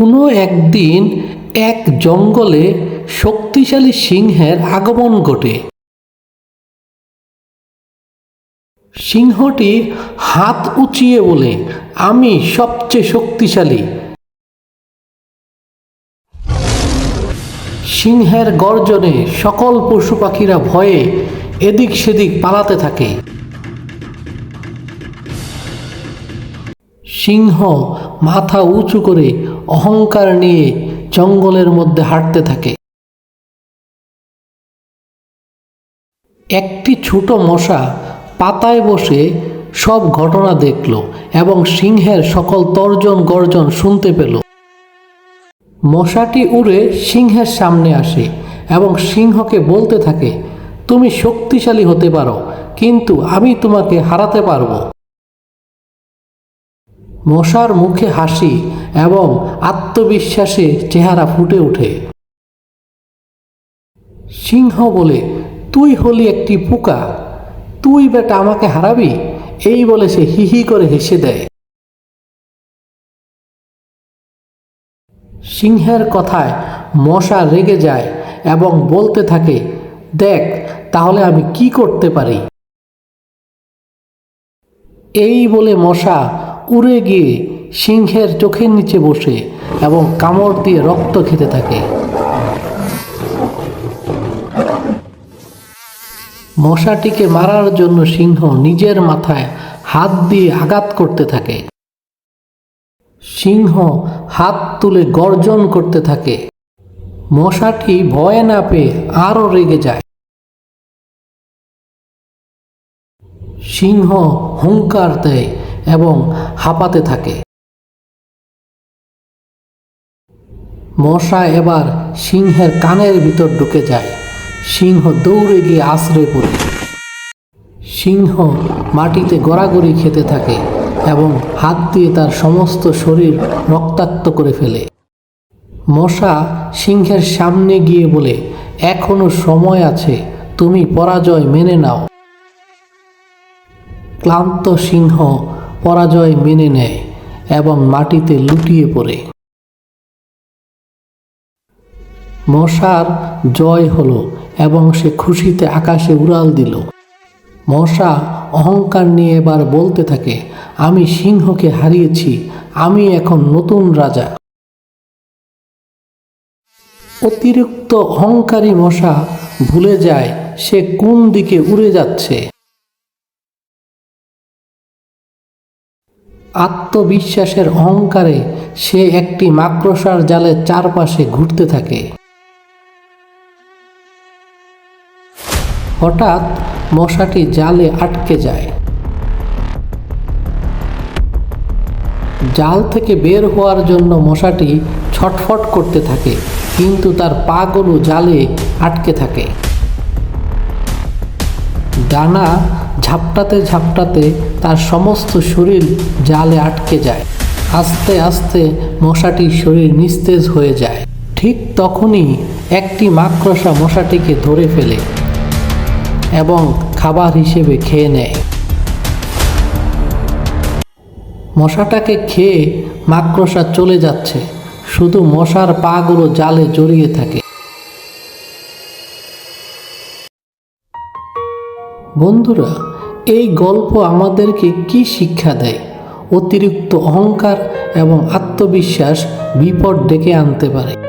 কোনো একদিন এক জঙ্গলে শক্তিশালী সিংহের আগমন ঘটে। সিংহটি হাত উঁচিয়ে বলে, আমি সবচেয়ে শক্তিশালী। সিংহের গর্জনে সকল পশু পাখিরা ভয়ে এদিক সেদিক পালাতে থাকে। সিংহ মাথা উঁচু করে অহংকার নিয়ে জঙ্গলের মধ্যে হাঁটতে থাকে। একটি ছোট মশা পাতায় বসে সব ঘটনা দেখল এবং সিংহের সকল তর্জন গর্জন শুনতে পেল। মশাটি উড়ে সিংহের সামনে আসে এবং সিংহকে বলতে থাকে, তুমি শক্তিশালী হতে পারো, কিন্তু আমি তোমাকে হারাতে পারব। মশার মুখে হাসি এবং আত্মবিশ্বাসে চেহারা ফুটে ওঠে। সিংহ বলে, তুই হলি একটি পোকা। তুই বেটা আমাকে হারাবি? এই বলে সে হিহি করে হেসে দেয়। সিংহের কথায় মশা রেগে যায় এবং বলতে থাকে, দেখ, তাহলে আমি কি করতে পারি? এই বলে মশা উড়ে গিয়ে সিংহের চোখের নিচে বসে এবং কামড় দিয়ে রক্ত খেতে থাকে। মশাটিকে মারার জন্য সিংহ নিজের মাথায় হাত দিয়ে আঘাত করতে থাকে। সিংহ হাত তুলে গর্জন করতে থাকে। মশাটি ভয় না পেয়ে আরও রেগে যায়। সিংহ হুঙ্কার দেয়। এবং হাঁপাতে থাকে। মশা এবার সিংহের কানের ভিতর ঢুকে যায়। সিংহ দৌড়ে গিয়ে আশ্রয় পড়ে। সিংহ মাটিতে গড়াগড়ি খেতে থাকে এবং হাত দিয়ে তার সমস্ত শরীর রক্তাক্ত করে ফেলে। মশা সিংহের সামনে গিয়ে বলে, এখনও সময় আছে, তুমি পরাজয় মেনে নাও। ক্লান্ত সিংহ পরাজয় মেনে নেয় এবং মাটিতে লুটিয়ে পড়ে। মশার জয় হলো এবং সে খুশিতে আকাশে উড়াল দিল। মশা অহংকার নিয়ে এবার বলতে থাকে, আমি সিংহকে হারিয়েছি, আমি এখন নতুন রাজা। অতিরিক্ত অহংকারী মশা ভুলে যায় সে কোন দিকে উড়ে যাচ্ছে। আত্মবিশ্বাসের অহংকারে সে একটি মাকড়সার জালের চারপাশে ঘুরতে থাকে। হঠাৎ মশাটি জালে আটকে যায়। জাল থেকে বের হওয়ার জন্য মশাটি ছটফট করতে থাকে, কিন্তু তার পাগুলো জালে আটকে থাকে। ডানা ঝাপটাতে ঝাপটাতে তার সমস্ত শরীর জালে আটকে যায়। আস্তে আস্তে মশাটির শরীর নিস্তেজ হয়ে যায়। ঠিক তখনই একটি মাকড়সা মশাটিকে ধরে ফেলে এবং খাবার হিসেবে খেয়ে নেয়। মশাটাকে খেয়ে মাকড়সা চলে যাচ্ছে। শুধু মশার পাগুলো জালে জড়িয়ে থাকে। বন্ধুরা এই গল্প আমাদেরকে কি শিক্ষা দেয়? অতিরিক্ত অহংকার এবং আত্মবিশ্বাস বিপদ ডেকে আনতে পারে।